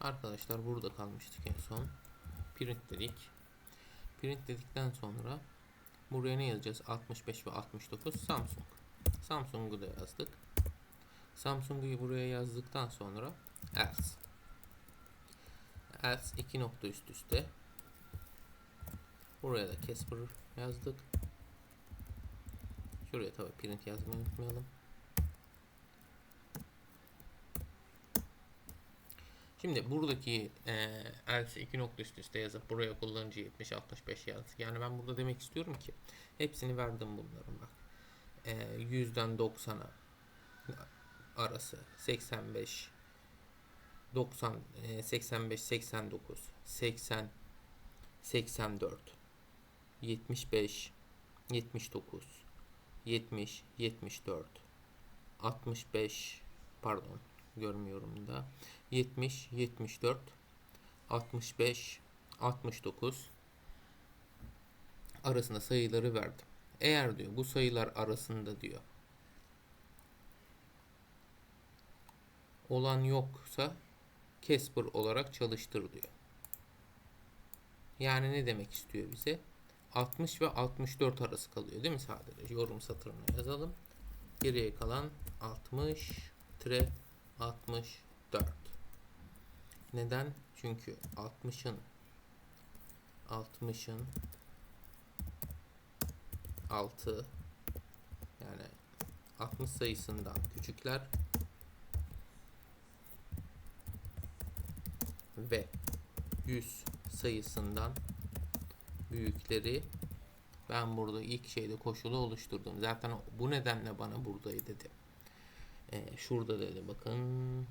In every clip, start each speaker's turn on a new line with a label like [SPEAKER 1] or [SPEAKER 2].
[SPEAKER 1] Arkadaşlar burada kalmıştık en son. Print dedik. Print dedikten sonra buraya ne yazacağız? 65 ve 69 Samsung. Samsung'u da yazdık. Samsung'u buraya yazdıktan sonra else. Else iki nokta üst üste. Buraya da Casper yazdık. Şuraya tabi print yazmayı unutmayalım. Şimdi buradaki e, else iki nokta üst üste yazıp buraya kullanıcı 70 65 yaz. Yani ben burada demek istiyorum ki hepsini verdim bunların bak. E, 100'den 90'a arası 85 90 e, 85 89 80 84 75 79 70 74 65 pardon görmüyorum da 70 74 65 69 arasında sayıları verdim. Eğer diyor bu sayılar arasında diyor olan yoksa Casper olarak çalıştır diyor. Yani ne demek istiyor bize? 60 ve 64 arası kalıyor değil mi sadece? Yorum satırına yazalım. Geriye kalan 60 tire 64. Neden? Çünkü 60'ın 60'ın 6 yani 60 sayısından küçükler ve 100 sayısından büyükleri ben burada ilk şeyde koşulu oluşturdum. Zaten bu nedenle bana buradaydı dedi. Ee, şurada dedi bakın.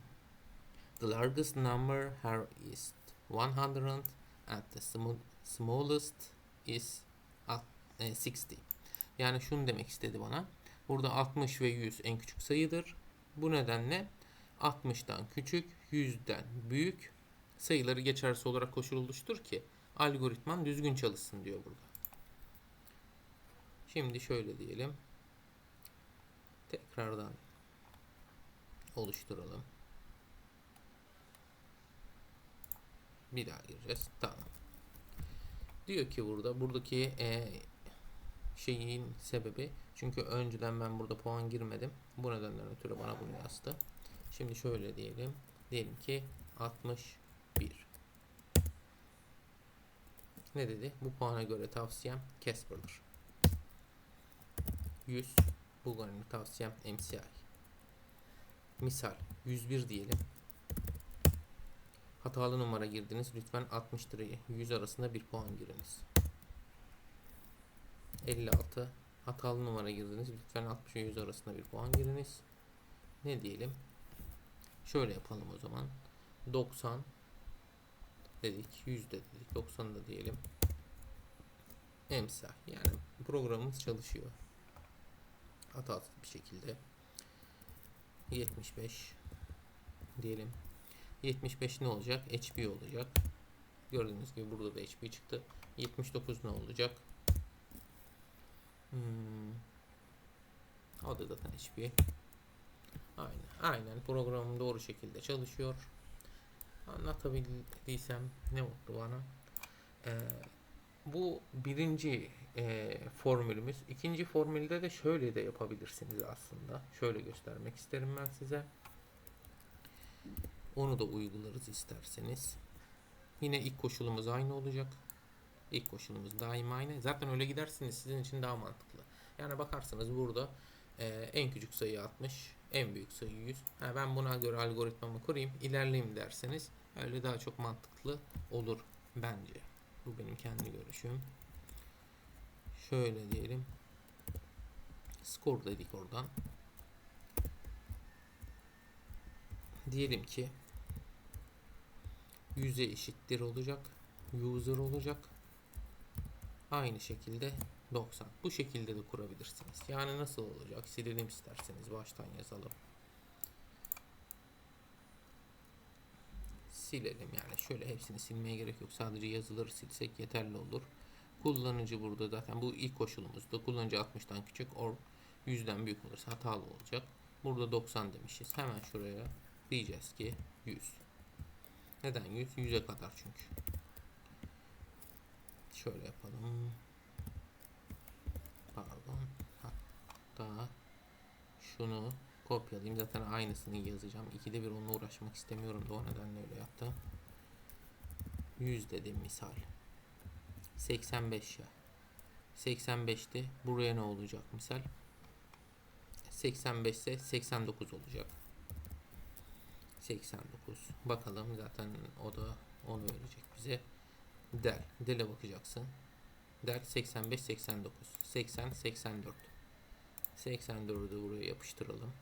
[SPEAKER 1] The largest number here is 100 and the sm- smallest is at- e, 60. Yani şunu demek istedi bana. Burada 60 ve 100 en küçük sayıdır. Bu nedenle 60'tan küçük, 100'den büyük sayıları geçersiz olarak koşul oluştur ki algoritman düzgün çalışsın diyor burada. Şimdi şöyle diyelim. Tekrardan oluşturalım. Bir daha gireceğiz. Tamam. Diyor ki burada buradaki e, şeyin sebebi çünkü önceden ben burada puan girmedim. Bu nedenden ötürü bana bunu yazdı. Şimdi şöyle diyelim. Diyelim ki 61. Ne dedi? Bu puana göre tavsiyem Casper'dır. 100 Bulgar'ın tavsiyem MCI. Misal 101 diyelim. Hatalı numara girdiniz. Lütfen 60 lirayı 100 arasında bir puan giriniz. 56 hatalı numara girdiniz. Lütfen 60 ve 100 arasında bir puan giriniz. Ne diyelim? Şöyle yapalım o zaman. 90 dedik. 100 de dedik. 90 da diyelim. Emsal. Yani programımız çalışıyor. Hatasız bir şekilde. 75 diyelim. 75 ne olacak? HP olacak. Gördüğünüz gibi burada da HP çıktı. 79 ne olacak? Hmm. O da zaten HP. Aynen. Aynen. Programım doğru şekilde çalışıyor. Anlatabildiysem ne mutlu bana. Ee, bu birinci e, formülümüz. İkinci formülde de şöyle de yapabilirsiniz aslında. Şöyle göstermek isterim ben size. Onu da uygularız isterseniz. Yine ilk koşulumuz aynı olacak. İlk koşulumuz daima aynı. Zaten öyle gidersiniz sizin için daha mantıklı. Yani bakarsınız burada e, en küçük sayı 60, en büyük sayı 100. Ha, ben buna göre algoritmamı kurayım, ilerleyeyim derseniz öyle daha çok mantıklı olur bence. Bu benim kendi görüşüm. Şöyle diyelim. Skor dedik oradan. Diyelim ki 100'e eşittir olacak. User olacak. Aynı şekilde 90. Bu şekilde de kurabilirsiniz. Yani nasıl olacak? Silelim isterseniz. Baştan yazalım. Silelim yani. Şöyle hepsini silmeye gerek yok. Sadece yazıları silsek yeterli olur. Kullanıcı burada zaten bu ilk koşulumuzda. Kullanıcı 60'tan küçük or 100'den büyük olursa hatalı olacak. Burada 90 demişiz. Hemen şuraya diyeceğiz ki 100. Neden 100? 100'e kadar çünkü. Şöyle yapalım. Pardon. Hatta şunu kopyalayayım. Zaten aynısını yazacağım. İkide bir onunla uğraşmak istemiyorum da o nedenle öyle yaptım. 100 dedim misal. 85 ya. 85'ti. Buraya ne olacak misal? 85 ise 89 olacak. 89. Bakalım zaten o da onu verecek bize. Del. Del'e bakacaksın. Del 85 89. 80 84. 84'ü buraya yapıştıralım.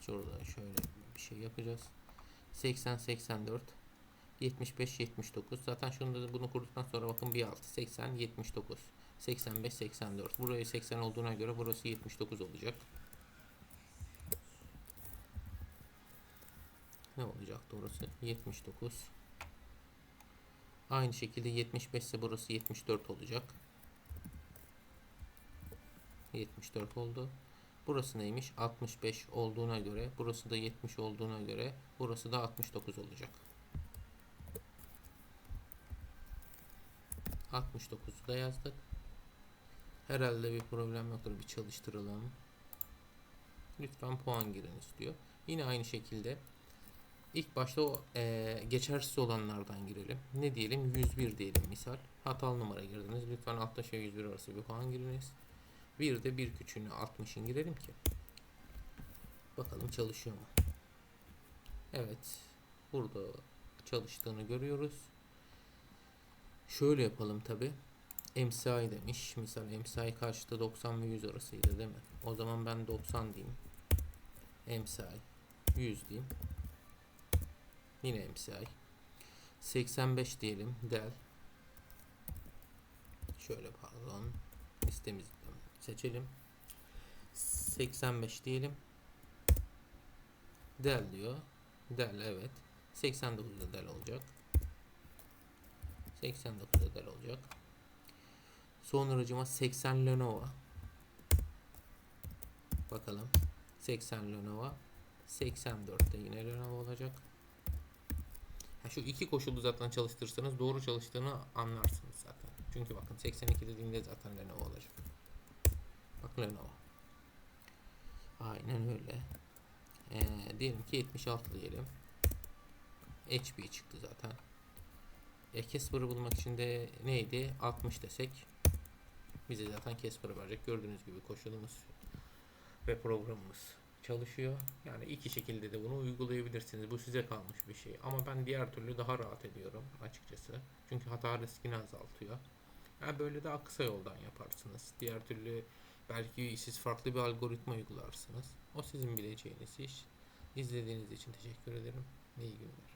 [SPEAKER 1] Şurada şöyle bir şey yapacağız. 80 84 75 79 zaten şunu da bunu kurduktan sonra bakın bir altı 80 79 85 84 buraya 80 olduğuna göre burası 79 olacak. Ne olacaktı orası 79 aynı şekilde 75 ise burası 74 olacak. 74 oldu. Burası neymiş? 65 olduğuna göre burası da 70 olduğuna göre burası da 69 olacak. 69'u da yazdık. Herhalde bir problem yoktur. Bir çalıştıralım. Lütfen puan girin istiyor. Yine aynı şekilde ilk başta o e, geçersiz olanlardan girelim. Ne diyelim? 101 diyelim misal. Hatalı numara girdiniz. Lütfen 60 ile 101 arası bir puan giriniz. Bir de bir küçüğünü 60'ın girelim ki. Bakalım çalışıyor mu? Evet. Burada çalıştığını görüyoruz. Şöyle yapalım tabi. MCI demiş. Misal MCI karşıda 90 ve 100 arasıydı değil mi? O zaman ben 90 diyeyim. MCI 100 diyeyim. Yine MCI. 85 diyelim. Del. Şöyle pardon. Listemizi seçelim. 85 diyelim. Del diyor. Del evet. 89'da del olacak. 89 eder olacak. Sonracıma 80 Lenovo. Bakalım. 80 Lenovo. 84'te yine Lenovo olacak. Ha, şu iki koşulu zaten çalıştırırsanız doğru çalıştığını anlarsınız zaten. Çünkü bakın 82 dediğimde zaten Lenovo olacak. Bak Lenovo. Aynen öyle. Ee, diyelim ki 76 diyelim. HP çıktı zaten. E, Casper'ı bulmak için de neydi? 60 desek bize zaten Casper'ı verecek. Gördüğünüz gibi koşulumuz ve programımız çalışıyor. Yani iki şekilde de bunu uygulayabilirsiniz. Bu size kalmış bir şey. Ama ben diğer türlü daha rahat ediyorum açıkçası. Çünkü hata riskini azaltıyor. Yani böyle daha kısa yoldan yaparsınız. Diğer türlü belki siz farklı bir algoritma uygularsınız. O sizin bileceğiniz iş. İzlediğiniz için teşekkür ederim. İyi günler.